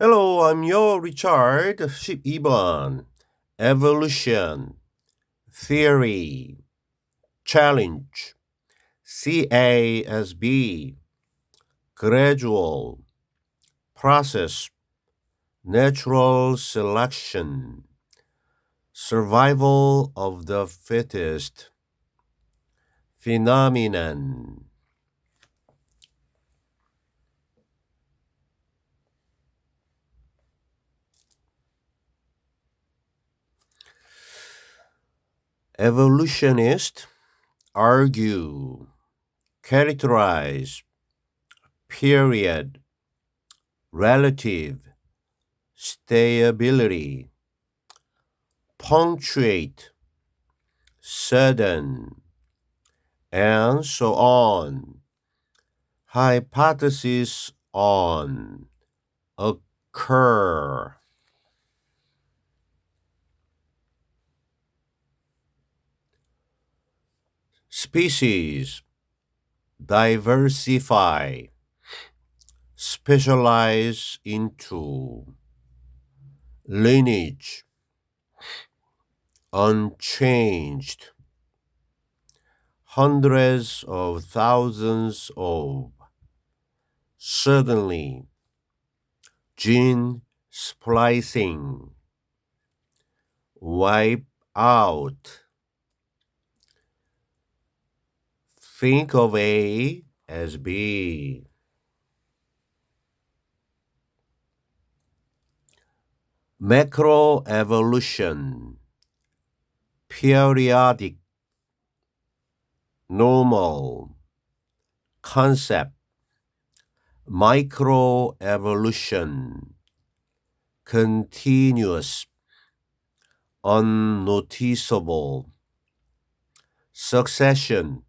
Hello, I'm your Richard. 12번. Evolution. Theory. Challenge. CASB. Gradual. Process. Natural selection. Survival of the fittest. Phenomenon. Evolutionists argue, characterize, period, relative, stability, punctuate, sudden, and so on. Hypothesis on occur. Species. Diversify, specialize into. Lineage. Unchanged. Hundreds of thousands of. Suddenly. Gene splicing. Wipe out think of A as B. Macroevolution. Periodic. Normal. Concept. Microevolution. Continuous. Unnoticeable. Succession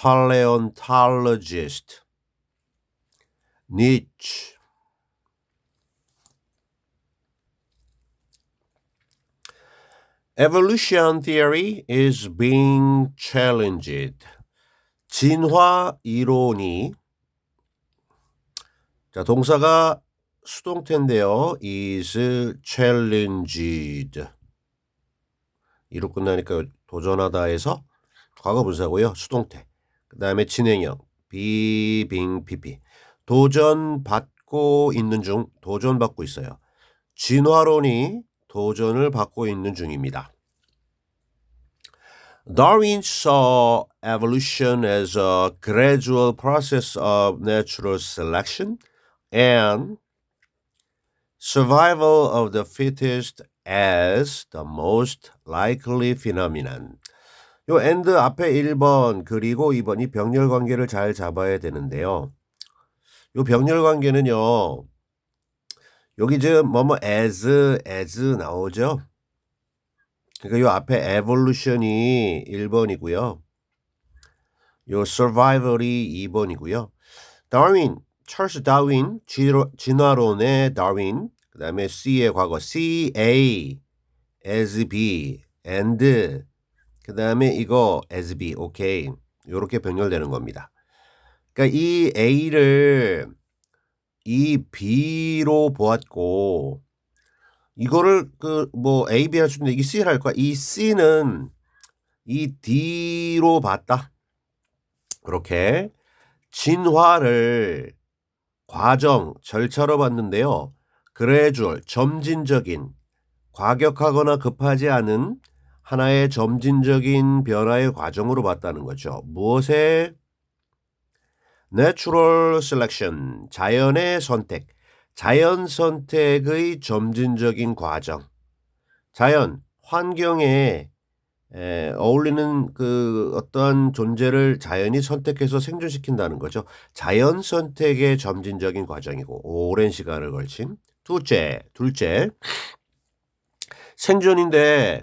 paleontologist niche Evolution theory is being challenged. 진화 이론이 자, 동사가 수동태인데요. is challenged. 이로 끝나니까 도전하다에서 과거 분사고요. 수동태. 그 다음에 진행형 be being pp. 도전 받고 있는 중 도전 받고 있어요. 진화론이 도전을 받고 있는 중입니다. Darwin saw evolution as a gradual process of natural selection and survival of the fittest as the most likely phenomenon. 요 and 앞에 1번 그리고 2번이 병렬 관계를 잘 잡아야 되는데요. 요 병렬 관계는요. 여기 지금 뭐뭐 as as 나오죠. 그러니까 요 앞에 evolution이 1번이고요. 요 survival이 2번이고요. 다윈, 찰스 다윈, 진화론의 다윈, 그 다음에 C의 과거, C, A, as B, and, 그 다음에 이거 as B, 오케이. 요렇게 병렬되는 겁니다. 그러니까 이 A를 이 B로 보았고 이거를 그 뭐 A, B 할 수 있는데 이 C를 할 거야. 이 C는 이 D로 봤다. 그렇게 진화를 과정, 절차로 봤는데요. 그래주얼, 점진적인, 과격하거나 급하지 않은 하나의 점진적인 변화의 과정으로 봤다는 거죠. 무엇에 natural selection, 자연의 선택, 자연 선택의 점진적인 과정. 자연, 환경에 에, 어울리는 그 어떠한 존재를 자연이 선택해서 생존시킨다는 거죠. 자연 선택의 점진적인 과정이고 오랜 시간을 걸친 둘째, 둘째 생존인데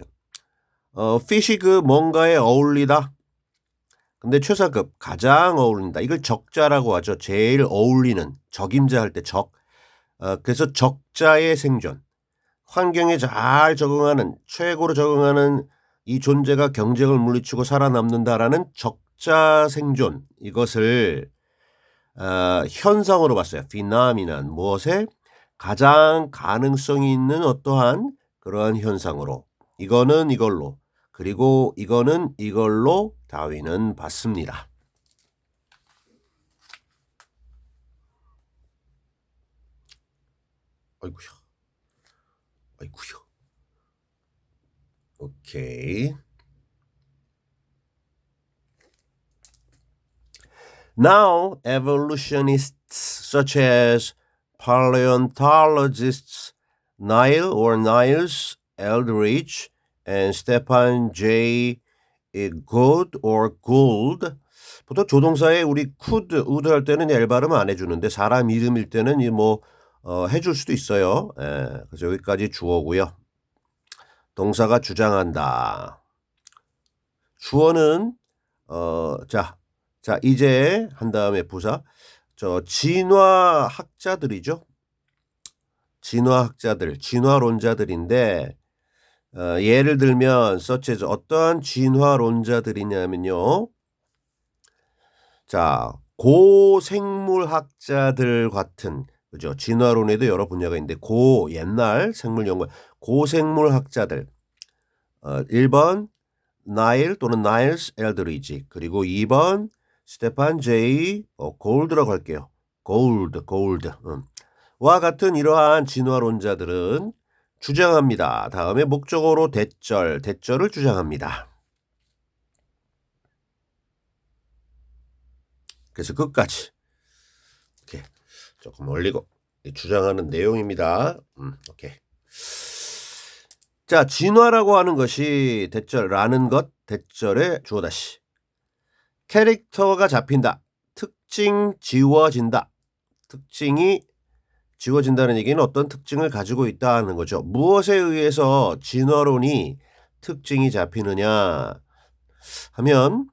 어, 피시 그 뭔가에 어울리다. 근데 최사급 가장 어울린다. 이걸 적자라고 하죠. 제일 어울리는 적임자 할 때 적. 어, 그래서 적자의 생존. 환경에 잘 적응하는 최고로 적응하는 이 존재가 경쟁을 물리치고 살아남는다라는 적자 생존 이것을 어, 현상으로 봤어요. 피나미난 무엇에 가장 가능성이 있는 어떠한 그러한 현상으로 이거는 이걸로 그리고 이거는 이걸로 다윈은 받습니다. 아이고야. 아이고야. 오케이. Now, evolutionists such as paleontologists Niall or Niles Eldridge and Stephen J. Gould or Gould 보통 조동사에 우리 could, would 할 때는 엘 발음 안 해주는데 사람 이름일 때는 이뭐 어, 해줄 수도 있어요. 예, 그래서 여기까지 주어고요. 동사가 주장한다. 주어는 어, 자, 자 이제 한 다음에 부사 저 진화학자들이죠. 진화학자들, 진화론자들인데 어, 예를 들면 서치 어떠한 진화론자들이냐면요. 자, 고생물학자들 같은 그죠? 진화론에도 여러 분야가 있는데 고 옛날 생물 연구 고생물학자들 어, 1번 나일 또는 나일스 엘드리지 그리고 2번 스테판 제이 어, 골드라고 할게요. 골드 골드 음. 와 같은 이러한 진화론자들은 주장합니다. 다음에 목적어로 대절, 대절을 주장합니다. 그래서 끝까지 이렇게 조금 올리고 주장하는 내용입니다. 음, 오케이. 자, 진화라고 하는 것이 대절라는 것, 대절의 주어 다시. 캐릭터가 잡힌다. 특징 지워진다. 특징이 지워진다는 얘기는 어떤 특징을 가지고 있다는 거죠. 무엇에 의해서 진화론이 특징이 잡히느냐 하면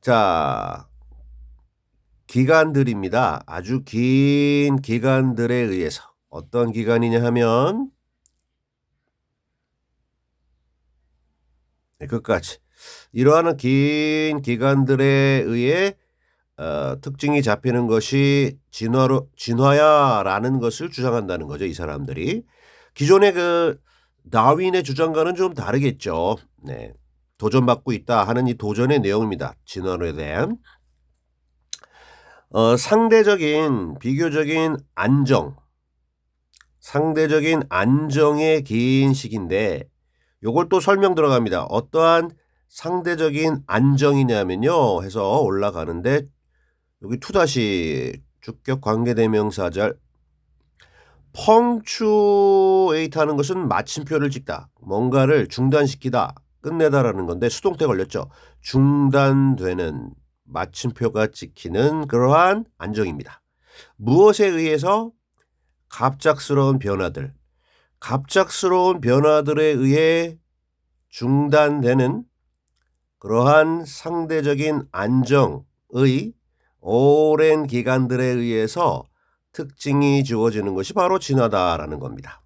자 기간들입니다. 아주 긴 기간들에 의해서 어떤 기간이냐 하면 네, 끝까지 이러한 긴 기간들에 의해 어, 특징이 잡히는 것이 진화로 진화야라는 것을 주장한다는 거죠. 이 사람들이 기존의 그 다윈의 주장과는 좀 다르겠죠. 네. 도전받고 있다 하는 이 도전의 내용입니다. 진화론에 대한 어, 상대적인 비교적인 안정 상대적인 안정의 긴 시기인데 요걸 또 설명 들어갑니다. 어떠한 상대적인 안정이냐면요 해서 올라가는데 여기 투 다시 주격 관계 대명사절 펑추에이트 하는 것은 마침표를 찍다. 뭔가를 중단시키다. 끝내다라는 건데 수동태 걸렸죠. 중단되는 마침표가 찍히는 그러한 안정입니다. 무엇에 의해서 갑작스러운 변화들, 갑작스러운 변화들에 의해 중단되는 그러한 상대적인 안정의 오랜 기간들에 의해서 특징이 주어지는 것이 바로 진화다라는 겁니다.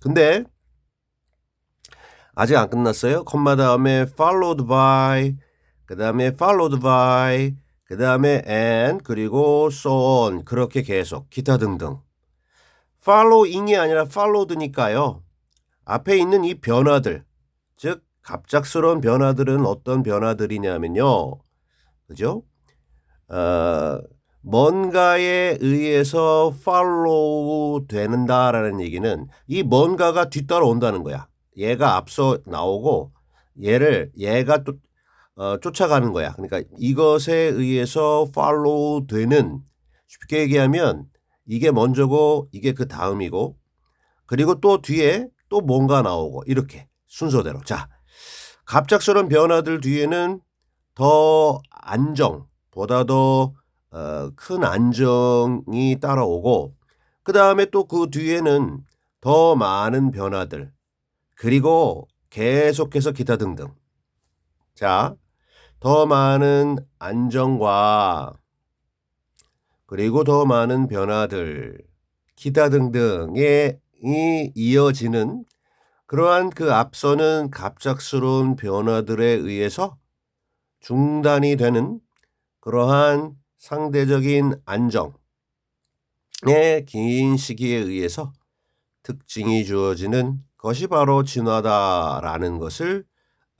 근데 아직 안 끝났어요. 콤마 다음에 followed by 그 다음에 followed by 그 다음에 and 그리고 so on 그렇게 계속 기타 등등 following이 아니라 followed니까요. 앞에 있는 이 변화들 즉 갑작스러운 변화들은 어떤 변화들이냐면요. 그죠? 어, 뭔가에 의해서 팔로우 되는다라는 얘기는 이 뭔가가 뒤따라 온다는 거야. 얘가 앞서 나오고 얘를 얘가 또 어, 쫓아가는 거야. 그러니까 이것에 의해서 팔로우 되는 쉽게 얘기하면 이게 먼저고 이게 그 다음이고 그리고 또 뒤에 또 뭔가 나오고 이렇게 순서대로. 자, 갑작스러운 변화들 뒤에는 더 안정, 보다도 어, 큰 안정이 따라오고 그 다음에 또 그 뒤에는 더 많은 변화들 그리고 계속해서 기타 등등. 자 더 많은 안정과 그리고 더 많은 변화들 기타 등등에 이 이어지는 그러한 그 앞서는 갑작스러운 변화들에 의해서 중단이 되는 그러한 상대적인 안정 긴 시기에 의해서 특징이 주어지는 것이 바로 진화다라는 것을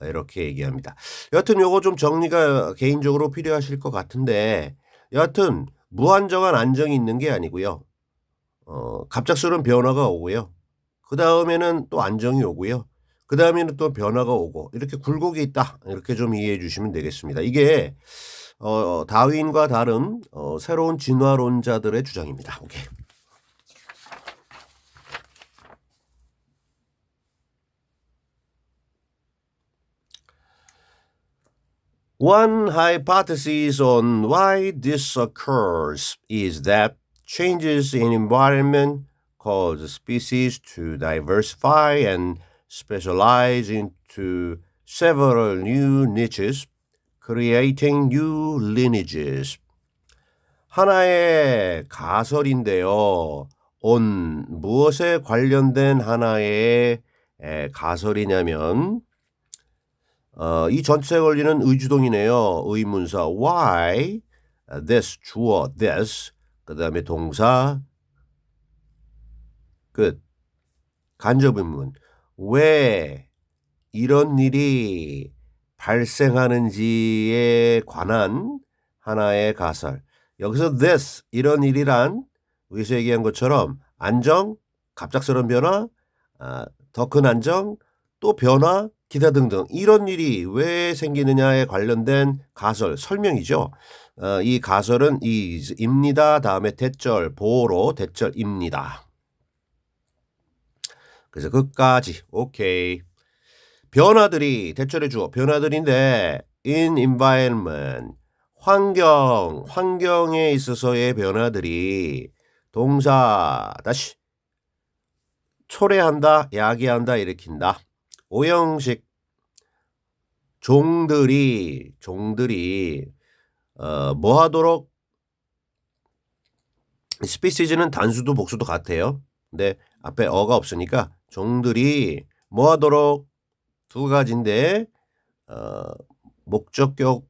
이렇게 얘기합니다. 여하튼 요거 좀 정리가 개인적으로 필요하실 것 같은데 여하튼 무한정한 안정이 있는 게 아니고요. 어, 갑작스러운 변화가 오고요. 그 다음에는 또 안정이 오고요. 그 다음에는 또 변화가 오고 이렇게 굴곡이 있다 이렇게 좀 이해해 주시면 되겠습니다. 이게 어, 다윈과 다른 어, 새로운 진화론자들의 주장입니다. 오케이. One hypothesis on why this occurs is that changes in environment cause species to diversify and specialize into several new niches, creating new lineages. 하나의 가설인데요. on 무엇에 관련된 하나의 가설이냐면 어, 이 전체 권리는 의주동이네요. 의문사 why this 주어 this 그 다음에 동사 끝 간접 의문 왜 이런 일이 발생하는지에 관한 하나의 가설 여기서 this 이런 일이란 위에서 얘기한 것처럼 안정 갑작스러운 변화 아, 더큰 안정 또 변화 기타 등등 이런 일이 왜 생기느냐에 관련된 가설 설명이죠. 어, 이 가설은 is입니다. 다음에 대절 보로 대절입니다. 그래서 끝까지 오케이. 변화들이 대절해 주어 변화들인데 in environment 환경 환경에 있어서의 변화들이 동사 다시 초래한다 야기한다 일으킨다. 오형식 종들이 종들이 어, 뭐 하도록? 스피시즈는 단수도 복수도 같아요. 근데 앞에 어가 없으니까 종들이 뭐 하도록 두 가지인데 어, 목적격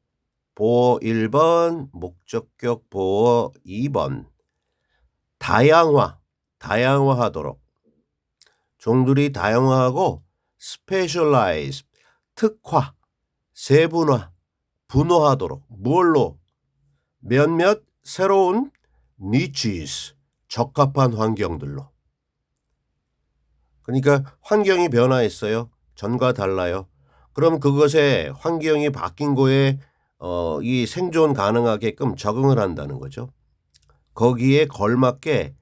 보어 1번, 목적격 보어 2번. 다양화, 다양화하도록. 종들이 다양화하고 specialize, 특화, 세분화, 분화하도록 뭘로 몇몇 새로운 niches, 적합한 환경들로. 그러니까 환경이 변화했어요. 전과 달라요. 그럼 그것에 환경이 바뀐 거에 어, 이 생존 가능하게끔 적응을 한다는 거죠. 거기에 걸맞게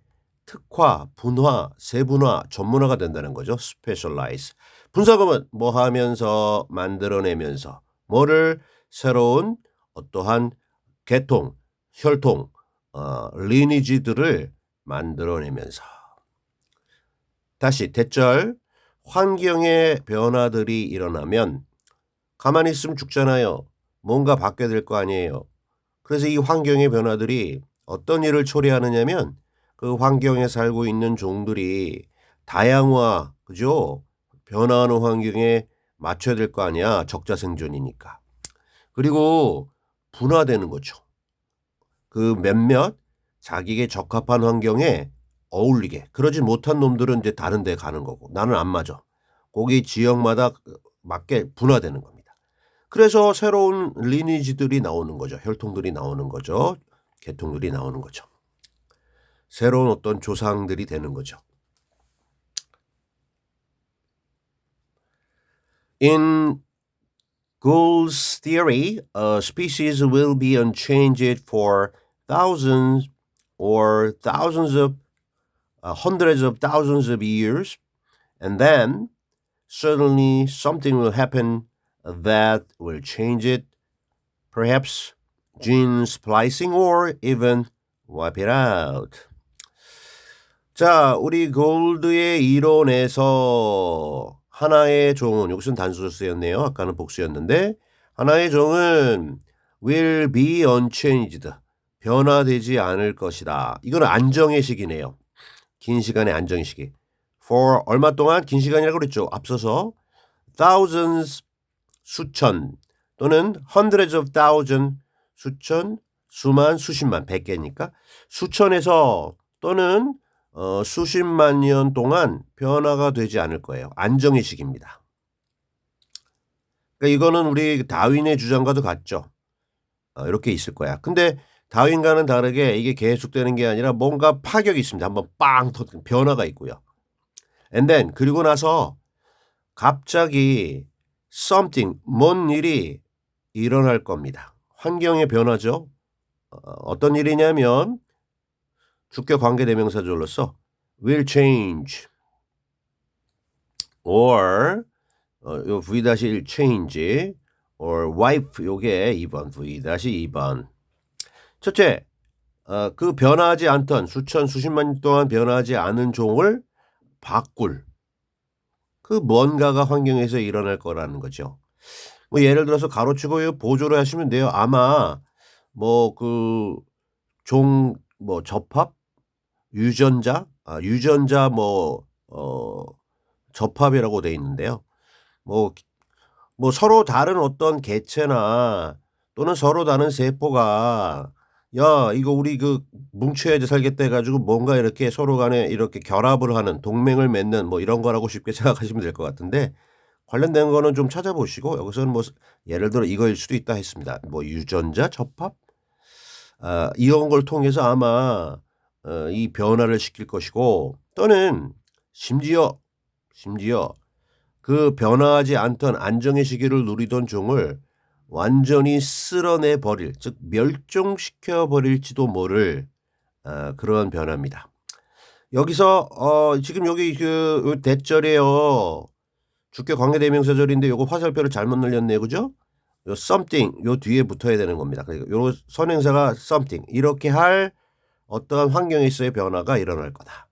특화, 분화, 세분화, 전문화가 된다는 거죠. specialize. 분사금은 뭐 하면서 만들어내면서 뭐를 새로운 어떠한 계통, 혈통, 어, 리니지들을 만들어내면서 다시 대절 환경의 변화들이 일어나면 가만히 있으면 죽잖아요. 뭔가 바뀌어야 될 거 아니에요. 그래서 이 환경의 변화들이 어떤 일을 초래하느냐면 그 환경에 살고 있는 종들이 다양화, 그죠? 변화하는 환경에 맞춰야 될 거 아니야. 적자 생존이니까. 그리고 분화되는 거죠. 그 몇몇 자기에게 적합한 환경에 어울리게. 그러지 못한 놈들은 이제 다른 데 가는 거고. 나는 안 맞아. 거기 지역마다 맞게 분화되는 겁니다. 그래서 새로운 리니지들이 나오는 거죠. 혈통들이 나오는 거죠. 계통들이 나오는 거죠. 새로운 어떤 조상들이 되는 거죠. In Gould's theory, a species will be unchanged for thousands or thousands of uh, hundreds of thousands of years, and then suddenly something will happen that will change it. Perhaps gene splicing or even wipe it out. 자, 우리 골드의 이론에서 하나의 종은 여기서는 단수로 쓰였네요. 아까는 복수였는데 하나의 종은 will be unchanged. 변화되지 않을 것이다. 이거는 안정의 시기네요. 긴 시간의 안정의 시기. for 얼마 동안 긴 시간이라고 그랬죠. 앞서서 thousands 수천 또는 hundreds of thousand 수천 수만 수십만 백 개니까 수천에서 또는 어, 수십만 년 동안 변화가 되지 않을 거예요. 안정의 시기입니다. 그러니까 이거는 우리 다윈의 주장과도 같죠. 어, 이렇게 있을 거야. 근데 다윈과는 다르게 이게 계속되는 게 아니라 뭔가 파격이 있습니다. 한번 빵 터진 변화가 있고요. And then 그리고 나서 갑자기 something 뭔 일이 일어날 겁니다. 환경의 변화죠. 어, 어떤 일이냐면 주격 관계 대명사절로서 will change or 어, 요 V-1 change or wipe 요게 2번 V-2번 첫째 어, 그 변화하지 않던 수천 수십만 년 동안 변화하지 않은 종을 바꿀 그 뭔가가 환경에서 일어날 거라는 거죠. 뭐 예를 들어서 가로치고 보조를 하시면 돼요. 아마 뭐 그 종뭐 접합 유전자 아 유전자 뭐 어 접합이라고 돼 있는데요. 뭐, 뭐 서로 다른 어떤 개체나 또는 서로 다른 세포가 야 이거 우리 그 뭉쳐야지 살겠다 해가지고 뭔가 이렇게 서로 간에 이렇게 결합을 하는 동맹을 맺는 뭐 이런 거라고 쉽게 생각하시면 될 것 같은데 관련된 거는 좀 찾아보시고 여기서는 뭐 예를 들어 이거일 수도 있다 했습니다. 뭐 유전자 접합 아, 이런 걸 통해서 아마 어, 이 변화를 시킬 것이고 또는 심지어 심지어 그 변화하지 않던 안정의 시기를 누리던 종을 완전히 쓸어내 버릴 즉 멸종시켜 버릴지도 모를 어, 그런 변화입니다. 여기서 어, 지금 여기 그 대절이에요. 주격 관계 대명사절인데 요거 화살표를 잘못 늘렸네요. 그죠? 요 something 요 뒤에 붙어야 되는 겁니다. 그러니까 요 선행사가 something 이렇게 할 어떠한 환경에 있어의 변화가 일어날 거다.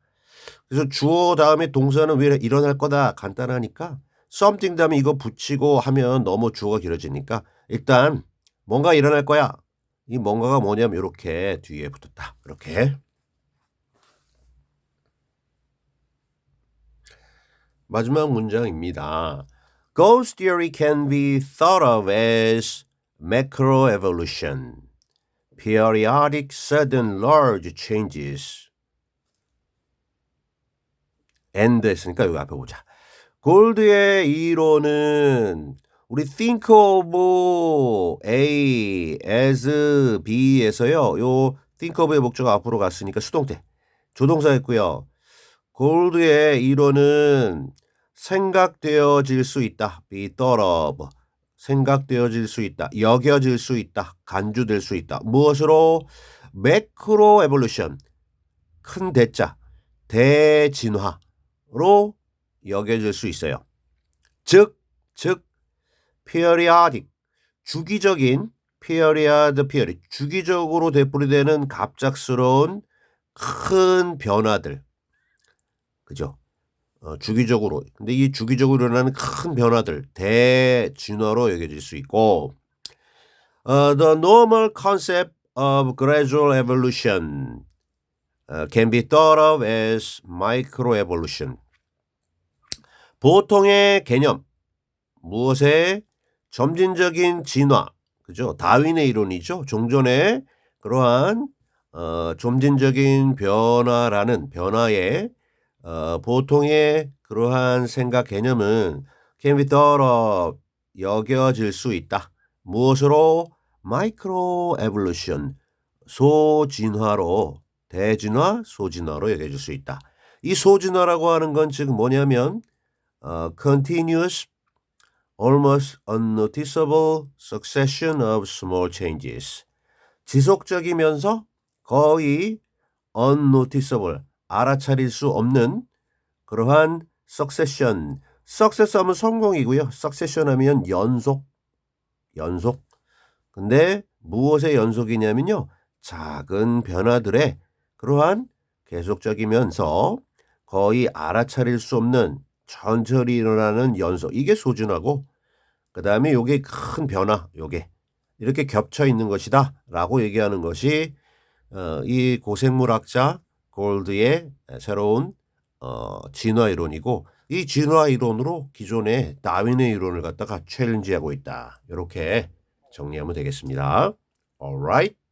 그래서 주어 다음에 동사는 왜 일어날 거다 간단하니까 something 다음에 이거 붙이고 하면 너무 주어가 길어지니까 일단 뭔가 일어날 거야. 이 뭔가가 뭐냐면 이렇게 뒤에 붙었다. 이렇게. 마지막 문장입니다. Ghost theory can be thought of as macroevolution, periodic sudden large changes. and 했으니까 여기 앞에 보자. 골드의 이론은 우리 think of A as B에서요. 요 think of의 목적 앞으로 갔으니까 수동태. 조동사였고요. 골드의 이론은 생각되어질 수 있다. be thought of. 생각되어질 수 있다. 여겨질 수 있다. 간주될 수 있다. 무엇으로? 매크로 에볼루션. 큰 대자. 대진화로 여겨질 수 있어요. 즉, 즉, periodic. 주기적인 period, period. 주기적으로 되풀이되는 갑작스러운 큰 변화들. 그죠? 어, 주기적으로. 근데 이 주기적으로 일어나는 큰 변화들, 대진화로 여겨질 수 있고, uh, the normal concept of gradual evolution uh, can be thought of as microevolution. 보통의 개념, 무엇의 점진적인 진화, 그죠? 다윈의 이론이죠. 종전의 그러한 어, 점진적인 변화라는 변화의 어, 보통의 그러한 생각 개념은 can be thought of 여겨질 수 있다. 무엇으로? 마이크로 에볼루션 소진화로 대진화, 소진화로 여겨질 수 있다. 이 소진화라고 하는 건 지금 뭐냐면 어, continuous, almost unnoticeable succession of small changes. 지속적이면서 거의 unnoticeable, 알아차릴 수 없는 그러한 succession. success 하면 성공이고요. succession 하면 연속, 연속. 근데 무엇의 연속이냐면요. 작은 변화들의 그러한 계속적이면서 거의 알아차릴 수 없는 천천히 일어나는 연속. 이게 소진하고 그 다음에 요게 큰 변화, 요게 이렇게 겹쳐 있는 것이다 라고 얘기하는 것이 어, 이 고생물학자 골드의 새로운 어, 진화 이론이고 이 진화 이론으로 기존의 다윈의 이론을 갖다가 챌린지하고 있다. 이렇게 정리하면 되겠습니다. Alright.